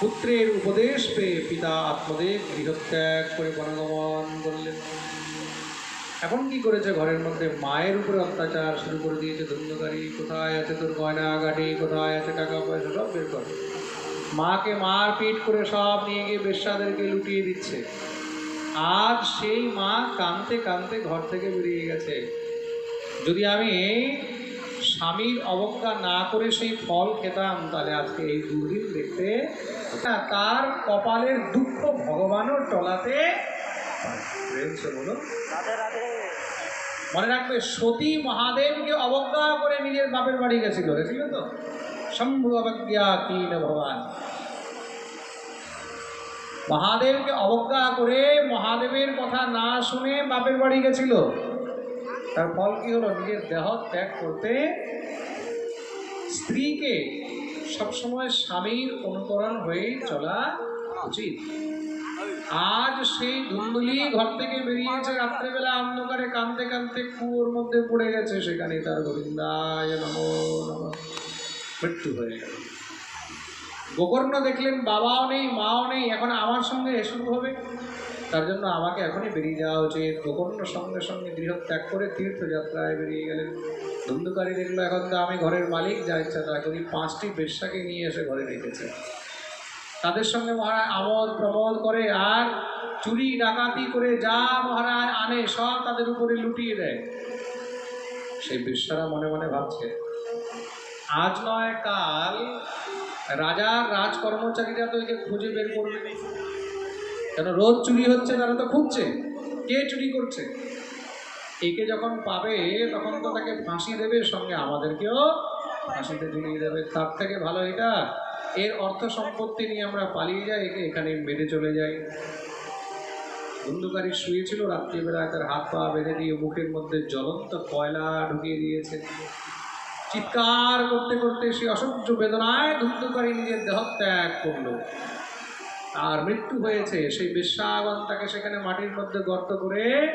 পুত্রের উপদেশ পেয়ে পিতা আত্মদেব গৃহত্যাগ করে বনগমন করলেন এখন কি করেছে ঘরের মধ্যে? মায়ের উপরে অত্যাচার শুরু করে দিয়েছে ধন্যকারী কোথায় আছে তোর গয়না গাড়ি কোথায় আছে টাকা পয়সা, সব বের করে। মাকে মার পিট করে সব নিয়ে গিয়ে বেশ্যাদেরকে লুটিয়ে দিচ্ছে। আজ সেই মা কানতে কানতে ঘর থেকে বেরিয়ে গেছে। যদি আমি স্বামীর অবজ্ঞা না করে সেই ফল খেতাম, তাহলে আজকে এই দুর্দিন দেখতে তার কপালের দুঃখ ভগবানও টলাতে পারে। মনে রাখবে সতী মহাদেবকে অবজ্ঞা করে নিজের বাপের বাড়ি গেছিল। গেছিল তো? শম্ভু অবজ্ঞা কিন ভগবান। মহাদেবকে অবজ্ঞা করে মহাদেবের কথা না শুনে বাপের বাড়ি গেছিল। তার ফল কি হলো? নিজের দেহ ত্যাগ করতে স্ত্রীকে সবসময় স্বামীর অনুকরণ হয়ে চলা উচিত। আজ সেই ধুন্দুলি ঘর থেকে বেরিয়েছে রাত্রেবেলা অন্ধকারে কানতে কানতে কুয়োর মধ্যে পড়ে গেছে সেখানে তার গোবিন্দায় নমো মৃত্যু হয়ে গেল। গোকর্ণ দেখলেন, বাবাও নেই, মাও নেই, এখন আমার সঙ্গে শুরু হবে। তার জন্য আমাকে এখনই বেরিয়ে যাওয়া উচিত। গোকর্ণ সঙ্গে সঙ্গে গৃহ ত্যাগ করে তীর্থযাত্রায় বেরিয়ে গেলেন। ধুন্ধুকারী দেখল, এখন তো আমি ঘরের মালিক, যা ইচ্ছা তা করি। পাঁচটি বেশ্যাকে নিয়ে এসে ঘরে রেখেছে। তাদের সঙ্গে মহারাজ আমোদ প্রমোদ করে আর চুরি, ডাকাতি করে যা মহারাজ আনে, সব তাদের উপরে লুটিয়ে দেয়। সেই বিশ্বরা মনে মনে ভাবছে, আজ নয় কাল রাজার রাজ কর্মচারীরা তো একে খুঁজে বের করবে কেন রোজ চুরি হচ্ছে, তারা তো খুঁজছে, কে চুরি করছে? একে যখন পাবে, তখন তো তাকে ফাঁসি দেবে, সঙ্গে আমাদেরকেও ফাঁসিতে ঝুলিয়ে দেবে। তার থেকে ভালো এটা। এর অর্থ সম্পত্তি নিয়ে আমরা পালিয়ে যাই এখানে মেরে চলে যাই। বন্ধুকারী শুয়েছিল রাত্রিবেলা তার হাত পা বেঁধে দিয়ে মুখের মধ্যে জ্বলন্ত কয়লা ঢুকিয়ে দিয়েছে। চিৎকার করতে করতে সে অসহ্য বেদনায় ধুন্ধুকারী নিজের দেহ ত্যাগ করল। আর মৃত্যু হয়েছে, সেই বেশ্যাগণ তাকে সেখানে মাটির মধ্যে গর্ত করে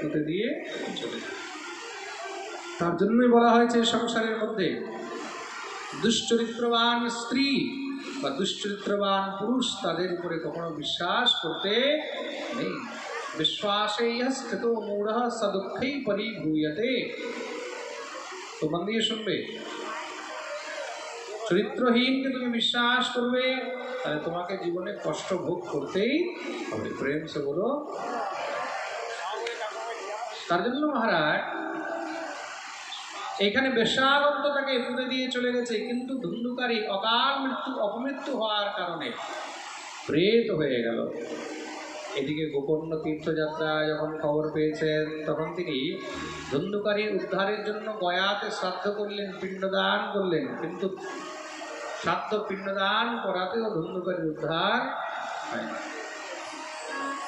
পুঁতে দিয়ে চলে যায়। তার জন্যই বলা হয়েছে সংসারের মধ্যে দুশ্চরিত্রবান স্ত্রী বা দুশ্চরিত্রবান পুরুষ তাদের উপরে কখনো বিশ্বাস করতে নেই। বিশ্বাসে স্থিত মূঢ় সদুঃখেই পরিভূয়তে। তো মন দিয়ে শুনবে। চরিত্রহীনকে তুমি বিশ্বাস করবে, তাহলে তোমাকে জীবনে কষ্ট ভোগ করতেই হবে। প্রেম সে বলো। তার জন্য মহারাজ এখানে বেশাগন্ত তাকে পুঁতে দিয়ে চলে গেছে, কিন্তু ধুন্ধুকারী অকাল মৃত্যু, অপমৃত্যু হওয়ার কারণে প্রেত হয়ে গেল। এদিকে গোকর্ণ তীর্থযাত্রা যখন খবর পেয়েছেন, তখন তিনি ধুন্ধুকারীর উদ্ধারের জন্য গয়াতে শ্রাদ্ধ করলেন, পিণ্ডদান করলেন, কিন্তু শ্রাদ্ধ, পিণ্ডদান করাতেও ধুন্ধুকারীর উদ্ধার হয় না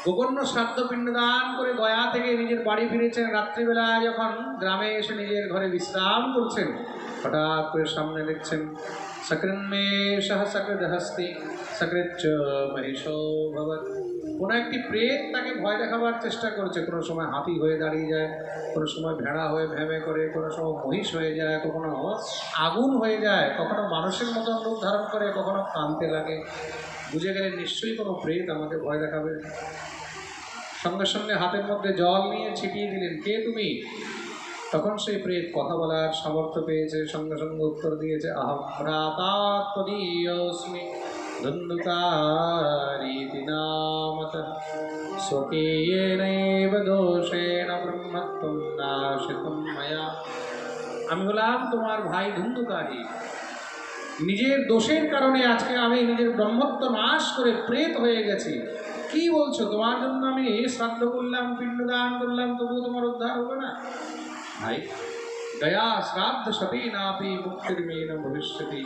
গোকর্ণ শ্রাদ্ধ পিণ্ডদান করে গয়া থেকে নিজের বাড়ি ফিরেছেন রাত্রিবেলা যখন গ্রামে এসে নিজের ঘরে বিশ্রাম করছেন। হঠাৎ করে সামনে দেখছেন মহিষো কোনো একটি প্রেত তাকে ভয় দেখাবার চেষ্টা করছে। কোনো সময় হাতি হয়ে দাঁড়িয়ে যায়, কোনো সময় ভেড়া হয়ে ভেমে করে, কোনো সময় মহিষ হয়ে যায়, কখনো আগুন হয়ে যায়, কখনো মানুষের মতো রূপ ধারণ করে, কখনো কাঁদতে লাগে। বুঝে গেলে নিশ্চয়ই কোনো প্রেত আমাকে ভয় দেখাবে। সঙ্গে সঙ্গে হাতের মধ্যে জল নিয়ে ছিটিয়ে দিলেন, কে তুমি? তখন সেই প্রেত কথা বলার সামর্থ্য পেয়েছে, সঙ্গে সঙ্গে উত্তর দিয়েছে দোষেণ আমি বললাম, তোমার ভাই ধুন্ধুকারী, নিজের দোষের কারণে আজকে আমি নিজের ব্রহ্মত্ব নাশ করে প্রেত হয়ে গেছি। কি বলছো? তোমার জন্য আমি শ্রাদ্ধ করলাম, পিণ্ডদান করলাম, তবুও তোমার উদ্ধার হবে না। ভাই, দয়া শ্রাদ্ধ সতী নাপি মুক্তির মেয়েন ভবিষ্যতি।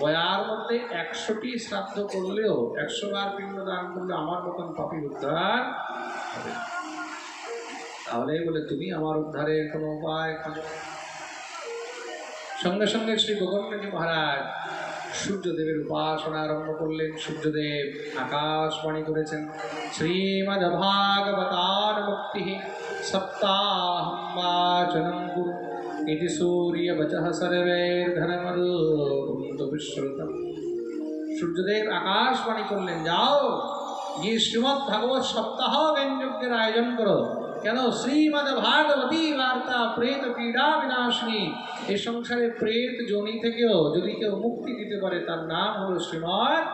বয়ার মধ্যে একশোটি শ্রাদ্ধ করলেও একশো বার পিণ্ডদান করলে আমার মতন পাপি উদ্ধার হবে। তাহলে বলে তুমি আমার উদ্ধারের কোনো উপায় খোঁজো। সঙ্গে সঙ্গে শ্রী গোকর্ণজি মহারাজ সূর্যদেবের উপাসনা আরম্ভ করলেন। সূর্যদেব আকাশবাণী করেছেন শ্রীমদ ভাগবতার মুক্তি ইতি সূর্য বচঃ সর্বের্ধনমরুন্ত বিশ্রুতম সূর্যদেব আকাশবাণী করলেন, যাও, গিয়ে শ্রীমৎ ভাগবত সপ্তাহ জ্ঞানযজ্ঞের আয়োজন করো। কেন শ্রীমদ ভাগবতী বার্তা, প্রেত পীড়া বিনাশিনী? এ সংসারে প্রেত জনি থেকেও যদি কেউ মুক্তি দিতে পারে, তার নাম হলো শ্রীমৎ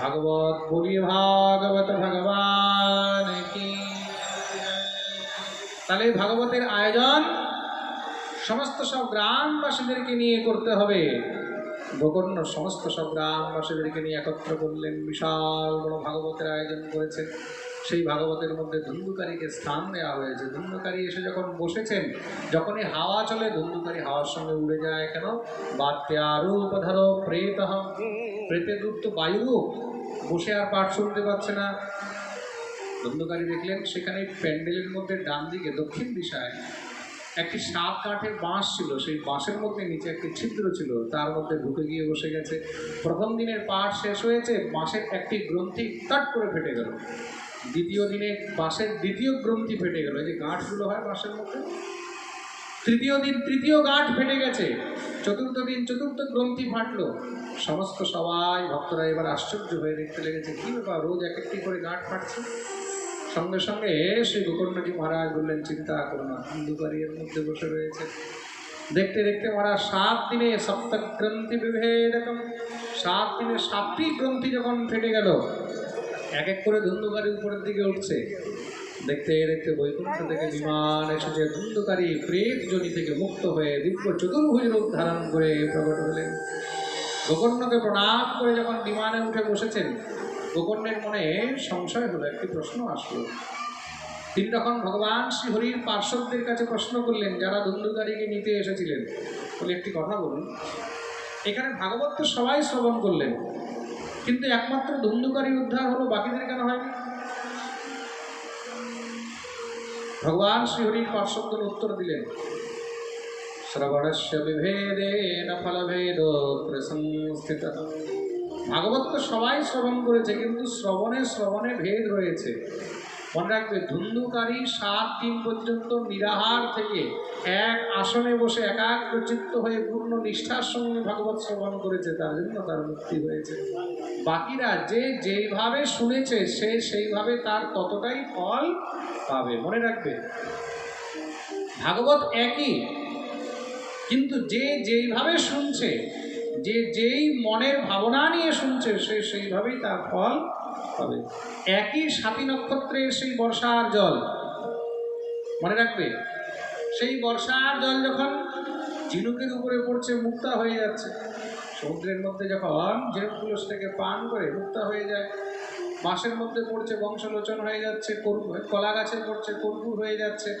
ভাগবত। বলি ভাগবত ভগবান তাহলে ভাগবতের আয়োজন সমস্ত সব গ্রামবাসীদেরকে নিয়ে করতে হবে। গোকর্ণ সমস্ত সব গ্রামবাসীদেরকে নিয়ে একত্র করলেন বিশাল বড় ভাগবতের আয়োজন করেছেন। সেই ভাগবতের মধ্যে ধুন্ধুকারীকে স্থান দেওয়া হয়েছে। ধুন্ধুকারী এসে যখন বসেছেন, যখনই হাওয়া চলে ধুন্ধুকারী হাওয়ার সঙ্গে উড়ে যায় কেন? বাত্যারূপ ধরো প্রেত। প্রেতের রূপ তো বায়ুরূপ বসে আর পাঠ শুনতে পাচ্ছে না। ধুন্ধুকারী দেখলেন, সেখানে প্যান্ডেলের মধ্যে ডান দিকে, দক্ষিণ দিশায় একটি সাত কাঠের বাঁশ ছিল। সেই বাঁশের মধ্যে নিচে একটি ছিদ্র ছিল, তার মধ্যে ঢুকে গিয়ে বসে গেছে। প্রথম দিনের পাঠ শেষ হয়েছে, বাঁশের একটি গ্রন্থি কাট করে ফেটে গেল। দ্বিতীয় দিনে বাঁশের দ্বিতীয় গ্রন্থি ফেটে গেল। এই যে গাঁটগুলো হয় বাঁশের মধ্যে। তৃতীয় দিন তৃতীয় গাঁট ফেটে গেছে। চতুর্থ দিন চতুর্থ গ্রন্থি ফাটলো। সমস্ত সবাই, ভক্তরা এবার আশ্চর্য হয়ে দেখতে লেগেছে, কী ব্যাপার? রোজ এক একটি করে গাঁট ফাটছে? সঙ্গে সঙ্গে শ্রী গোকর্ণজি মহারাজ বললেন, চিন্তা করো না হিন্দুকারী এর মধ্যে বসে রয়েছে। দেখতে দেখতে মহারাজ, সাত দিনে সপ্ত গ্রন্থি বিভেদকম, সাত দিনে সাতটি গ্রন্থি যখন ফেটে গেল এক এক করে ধুন্ধুকারী উপরের দিকে উঠছে। দেখতে দেখতে বৈকুণ্ঠ থেকে বিমান এসেছে। ধুন্ধুকারী প্রেত জনি থেকে মুক্ত হয়ে দিব্য চতুর্ভুজ রূপ ধারণ করে প্রকট হলেন। গোকর্ণকে প্রণাম করে যখন বিমানে উঠে বসেছেন, গোকর্ণের মনে সংশয় হলো, একটি প্রশ্ন আসলো। তিনি তখন ভগবান শ্রীহরির পার্শ্বদের কাছে প্রশ্ন করলেন, যারা ধুন্ধুকারীকে নিতে এসেছিলেন। বলে একটি কথা বলুন। এখানে ভাগবত তো সবাই শ্রবণ করলেন। কিন্তু একমাত্র ধুন্ধুকারী উদ্ধার হলো বাকিদের কেন হয়নি? ভগবান শ্রীহরির পার্শ্বদের উত্তর দিলেন, শ্রবণস্য বিভেদে ফলভেদ প্রসংস্থিত। ভাগবত তো সবাই শ্রবণ করেছে, কিন্তু শ্রবণে শ্রবণে ভেদ রয়েছে। মনে রাখবে, ধুন্ধুকারী সাত দিন পর্যন্ত নিরাহার থেকে এক আসনে বসে একাগ্রচিত্ত হয়ে পূর্ণ নিষ্ঠার সঙ্গে ভাগবত শ্রবণ করেছে, তার জন্য তার মুক্তি হয়েছে। বাকিরা যে যেইভাবে শুনেছে, সে সেইভাবে তার ততটাই ফল পাবে। মনে রাখবে, ভাগবত একই, কিন্তু যে যেইভাবে শুনছে, যে যেই মনের ভাবনা নিয়ে শুনছে, সে সেইভাবেই তার ফল পাবে একই সাতী নক্ষত্রের সেই বর্ষার জল। মনে রাখবে? সেই বর্ষার জল যখন ঝিনুকের উপরে পড়ছে, মুক্তা হয়ে যাচ্ছে। সমুদ্রের মধ্যে যখন ঝিনুকগুলো থেকে পান করে মুক্তা হয়ে যায়, বাঁশের মধ্যে পড়ছে, বংশলোচন হয়ে যাচ্ছে কলা গাছে পড়ছে কর্পূর হয়ে যাচ্ছে,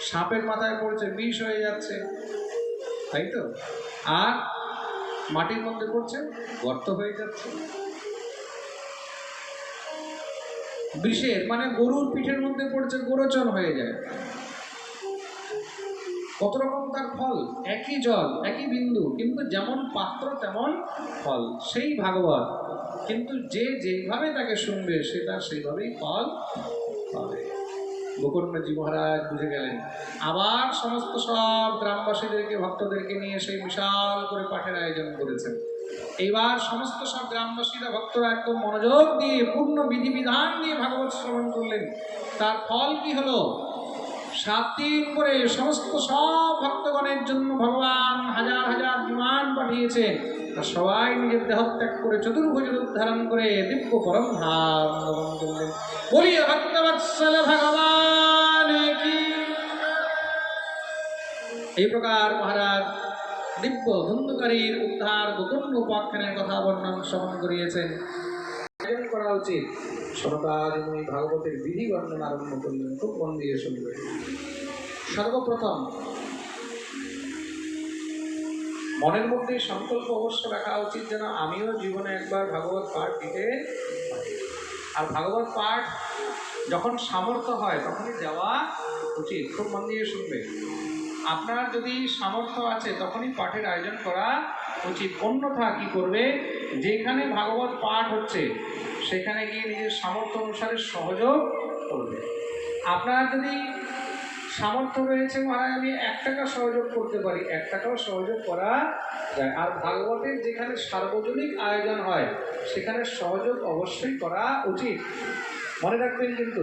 সাপের মাথায় পড়ছে, বিষ হয়ে যাচ্ছে। তাই তো? আর মাটির মধ্যে পড়ছে, গর্ত হয়ে যাচ্ছে। বিষের মানে গরুর পিঠের মধ্যে পড়েছে গোরোচর হয়ে যায়। কত রকম তার ফল? একই জল, একই বিন্দু, কিন্তু যেমন পাত্র তেমন ফল। সেই ভাগবত, কিন্তু যে যেইভাবে তাকে শুনবে সেটা সেইভাবেই ফল পাবে। গোকর্ণজি মহারাজ বুঝে গেলেন। আবার সমস্ত সব গ্রামবাসীদেরকে, ভক্তদেরকে নিয়ে সেই বিশাল করে পাঠের আয়োজন করেছেন। এইবার সমস্ত সব গ্রামবাসীরা, ভক্তরা একদম মনোযোগ দিয়ে, পূর্ণ বিধিবিধান দিয়ে ভাগবত শ্রবণ করলেন। তার ফল কি হলো? সাত দিন করে সমস্ত সব ভক্তগণের জন্য ভগবান হাজার হাজার বিমান পাঠিয়েছেন আর সবাই নিজের দেহত্যাগ করে চতুর্ভুজ রূপ ধারণ করে দিব্য পরম ধাম করলেন। বলিয়ে ভক্তবৎসল ভগবান এই প্রকার মহারাজ দিব্য ধুন্ধুকারীর উদ্ধার গোকর্ণ উপাখ্যানের কথা বর্ণন শ্রবণ করিয়েছেন। করা উচিত। সনকাদিনী ভাগবতের বিধি বর্ণন আরম্ভ করলেন, খুব মন দিয়ে শুনবে সর্বপ্রথম, মনের মধ্যে সংকল্প অবশ্য রাখা উচিত যেন আমিও জীবনে একবার ভাগবত পাঠ দিতে আর ভাগবত পাঠ যখন সামর্থ্য হয়, তখনই যাওয়া উচিত। খুব মন দিয়ে শুনবে আপনার যদি সামর্থ্য আছে, তখনই পাঠের আয়োজন করা উচিত। অন্যথা কী করবে? যেখানে ভাগবত পাঠ হচ্ছে, সেখানে গিয়ে নিজের সামর্থ্য অনুসারে সহযোগ করবে। আপনার যদি সামর্থ্য রয়েছে মহারাজ, আমি এক টাকা সহযোগ করতে পারি। এক টাকাও সহযোগ করা যায়। আর ভাগবতের যেখানে সার্বজনীন আয়োজন হয়, সেখানে সহযোগ অবশ্যই করা উচিত। মনে রাখবেন কিন্তু,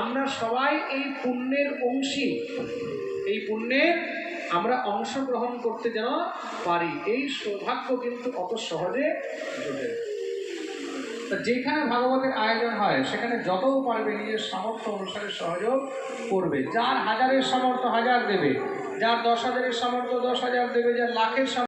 আমরা সবাই এই পুণ্যের অংশী। এই পুণ্যে আমরা অংশগ্রহণ করতে যেন পারি। এই সৌভাগ্য কিন্তু অত সহজে জোটে যেখানে ভাগবতের আয়োজন হয়, সেখানে যত পারবে নিজের সামর্থ্য অনুসারে সহযোগ করবে। যার হাজারের সামর্থ্য হাজার দেবে, যার দশ হাজারের সামর্থ্য দশ হাজার দেবে, যার লাখের